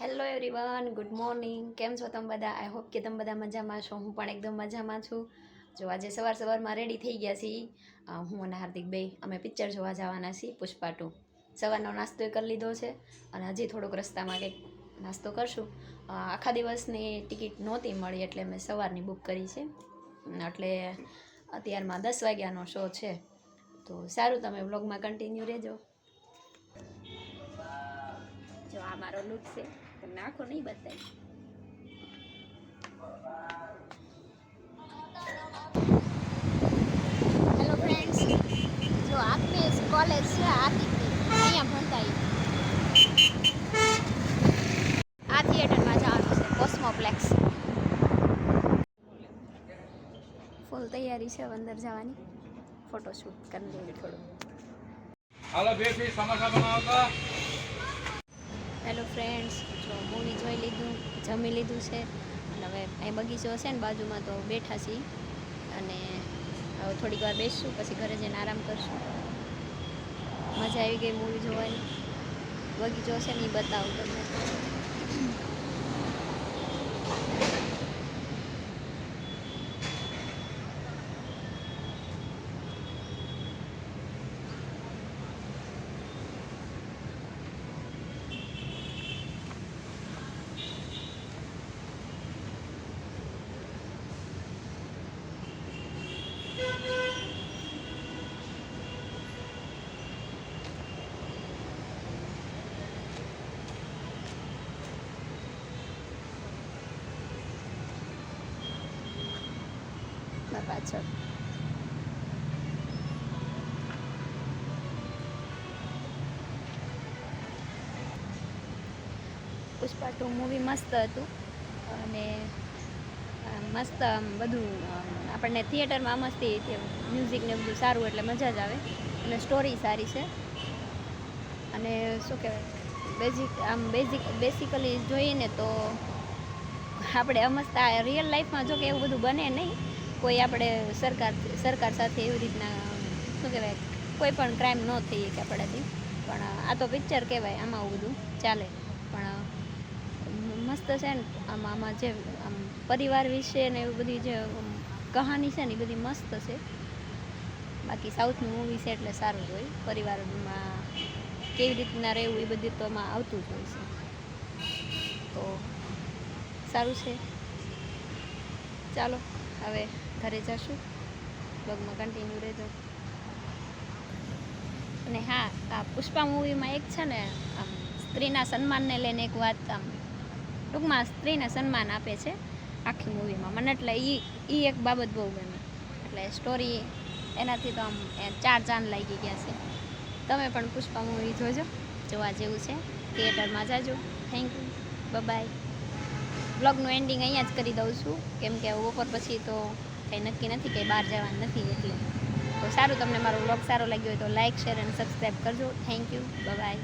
Hello everyone good morning કેમ છો તમે બધા? આઈ હોપ કે તમે બધા મજામાં છો. હું પણ એકદમ મજામાં છું. જો આજે સવાર સવારમાં રેડી થઈ ગયા છીએ. હું અને હાર્દિક બે, અમે પિક્ચર જોવા જવાના છીએ, પુષ્પા ટુ સવારનો નાસ્તો કરી લીધો છે અને હજી થોડોક રસ્તામાં કંઈક નાસ્તો કરશું. આખા દિવસની ટિકિટ નહોતી મળી એટલે મેં સવારની બુક કરી છે. એટલે અત્યારમાં દસ વાગ્યાનો શો છે. તો સારું તમે વ્લોગમાં કન્ટિન્યુ રહેજો. જો આ મારો લુક છે. તમને આખો નહીં બતાવી હેલો ફ્રેન્ડ્સ જો આપની કોલેજ છે આથી અહીંયા ભણતા આ થિયેટરમાં જવાનું છે કોસ્મોપ્લેક્સ ફૂલ તૈયારી છે અંદર જવાની. ફોટોશૂટ કરી લઈએ થોડું. હાલો બે સમોસા બનાવતા. હેલો ફ્રેન્ડ્સ જો મૂવી જોઈ લીધું, જમી લીધું છે. અને હવે અહીં બગીચો હશે ને બાજુમાં તો બેઠા છીએ. અને હવે થોડીક વાર બેસશું, પછી ઘરે જઈને આરામ કરશું. મજા આવી ગઈ મૂવી જોવાની. બગીચો હશે ને એ બતાવું તમને. પાછળ. પુષ્પા ટુ મૂવી મસ્ત હતું. અને મસ્ત આમ બધું આપણને થિયેટરમાં મસ્તી મ્યુઝિક ને બધું સારું એટલે મજા જ આવે. અને સ્ટોરી સારી છે. અને શું કહેવાય બેઝિક આમ બેઝિક બેસિકલી જોઈએ ને તો આપણે અમસ્તા રિયલ લાઈફમાં જો કે એવું બધું બને નહીં. કોઈ આપણે સરકાર સરકાર સાથે એવી રીતના, શું કહેવાય, કોઈ પણ ક્રાઇમ ન થઈ કે આપણાથી. પણ આ તો પિક્ચર કહેવાય, આમાં આવું બધું ચાલે. પણ મસ્ત છે ને, આમાં આમાં જે, આમ, પરિવાર વિશે ને એવી બધી જે કહાની છે ને એ બધી મસ્ત છે. બાકી સાઉથનું મૂવી છે એટલે સારું જ હોય. પરિવારમાં કેવી રીતના રહેવું એ બધું તો એમાં આવતું જ હોય છે. તો, સારું છે. ચાલો. હવે ઘરે જશું. બ્લોગમાં કન્ટિન્યુ રહેજો. અને હા, આ પુષ્પા મૂવીમાં એક છે ને, આમ સ્ત્રીના સન્માનને લઈને એક વાત આમ ટૂંકમાં સ્ત્રીને સન્માન આપે છે આખી મૂવીમાં મને એટલે એ એ એક બાબત બહુ ગમે. એટલે સ્ટોરી એનાથી તો આમ ચાર ચાંદ લાગી ગયા છે. તમે પણ પુષ્પા મૂવી જોજો. જોવા જેવું છે. થિયેટરમાં જાજો. થેન્ક યુ બાય બ્લોગનું એન્ડિંગ અહીંયા જ કરી દઉં છું. કેમ કે બપોર પછી તો કંઈ નક્કી નથી કે બહાર જવાનું નથી એટલે. તો સારું, તમને મારો બ્લોગ સારો લાગ્યો હોય તો લાઇક શેર અને સબસ્ક્રાઈબ કરજો. Thank you bye